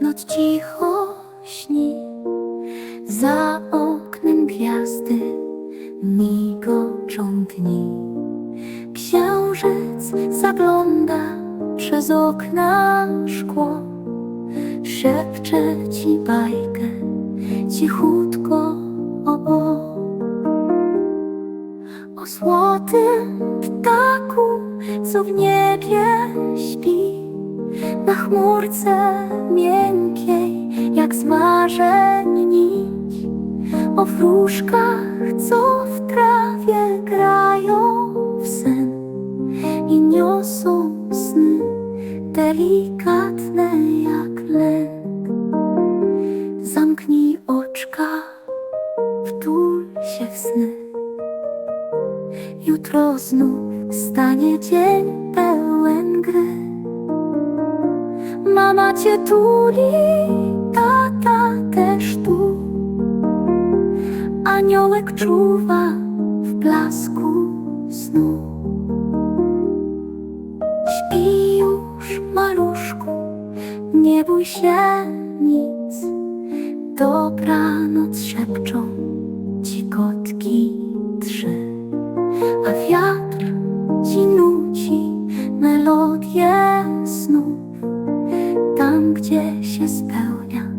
noc cicho śni. Za oknem gwiazdy migoczą dni Księżyc zagląda przez okna szkło. Szepcze ci bajkę cichutko o, o. o złotym ptaku, co w niebie śpi. Na chmurce miękkiej, jak z marzeń nić O wróżkach, co w trawie grają w sen I niosą sny delikatne jak lęk. Zamknij oczka, wtul się w sny. Jutro znów stanie dzień pełen Tacie tuli, tata też tu. Aniołek czuwa w blasku snu. Śpi już maluszku, nie bój się nic. Dobranoc szepczą ci kotki trzy. A wiatr ci nuci melodię snów gdzie się spełnia.